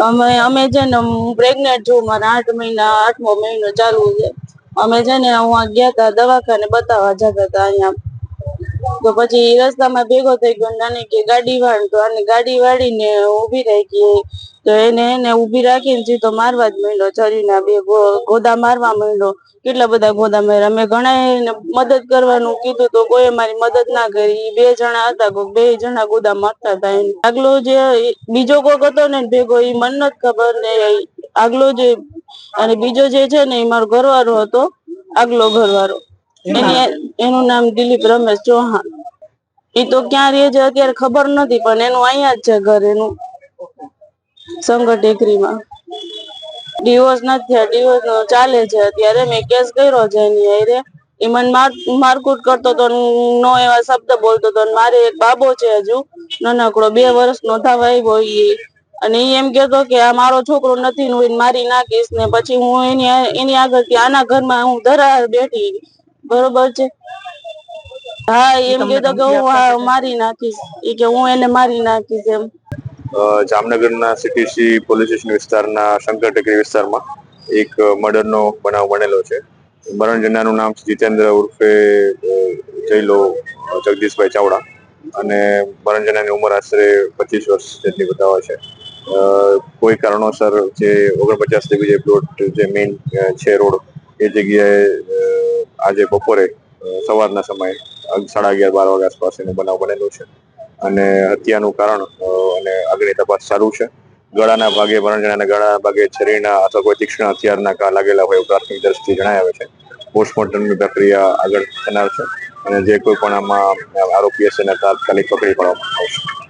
અમે અમે છે ને પ્રેગ્નેન્ટ છું, મારા આઠ મહિના, આઠમો મહિનો ચાલુ છે. અમે છે ને હું ગયા હતા દવાખાને બતાવવા જતા હતા અહીંયા. તો પછી રસ્તામાં ભેગો થઈ ગયો નાની કે ગાડી વાળ તો આને ગાડી વાળીને ઊભી રાખી તો એને એને ઊભી રાખીને સીધો મારવા જ માંડ્યો છરીના બે ગોદા મારવા માંડ્યો. કેટલા બધા ગોદા માર્યા? મેં ઘણા મદદ કરવાનું કીધું તો કોઈ મારી મદદ ના કરી. બે જણા હતા બે જણા ગોદા મારતા હતા એને. આગલો જે બીજો કોક હતો ને ભેગો એ મને નથી ખબર ને આગલો જે, અને બીજો જે છે ને એ મારો ઘરવાળો હતો, આગલો ઘરવાળો. એની એનું નામ દિલીપ રમેશ ચૌહાણ. એ તો ક્યાં રહે છે અત્યારે ખબર નથી, પણ એનું અહીંયા જ છે ઘર એનું. સંગત ટેકરીમાં ડિવોર્સ નથી થયા. ડિવોર્સ ચાલે છે અત્યારે. મેં કેસ કર્યો છે એની હારે. એ મને માર મારકુટ કરતો તો નો એવા શબ્દ બોલતો તો મારે એક બાબો છે હજુ. નાનકડો બે વર્ષનો થવા આવ્યો ઈ. અને એ એમ કેતો કે આ મારો છોકરો નથી હું મારી નાખીશ ને પછી હું એની એની આગળ આના ઘરમાં હું ધરા બેઠી. બરોબર છે? હા એમ કેતો કે હું મારી નાખીશ. ઈ કે હું એને મારી નાખીશ એમ. જામનગરના સીટીસી પોલીસ સ્ટેશન વિસ્તારના શંકર ટેકરી વિસ્તારમાં એક મર્ડરનો બનાવ બનેલો છે. મરણ જનારનું નામ જીતેન્દ્ર ઉર્ફે જયલો જગદીશભાઈ ચાવડા અને મરણ જનારની ઉંમર આશરે પચીસ વર્ષ જેટલી બતાવે છે. કોઈ કારણોસર જે ઓગણપચાસ ડિગ્રી જે પ્લોટ જે મેઇન છે રોડ, એ જગ્યાએ આજે બપોરે સવારના સમયે સાડા અગિયાર બાર વાગ્યા આસપાસ એનો બનાવ બનેલો છે. અને હત્યાનું કારણ અને આગળની તપાસ ચાલુ છે. ગળાના ભાગે મરણજનાના ગળાના ભાગે શરીરના અથવા કોઈ તીક્ષ્ણ હથિયારના ઘા લાગેલા હોય એવું પ્રાથમિક દ્રષ્ટિએ જણાય આવે છે. પોસ્ટમોર્ટમની પ્રક્રિયા આગળ થનાર છે અને જે કોઈ પણ આમાં આરોપી હશે એને તાત્કાલિક પકડી પાડવામાં આવશે.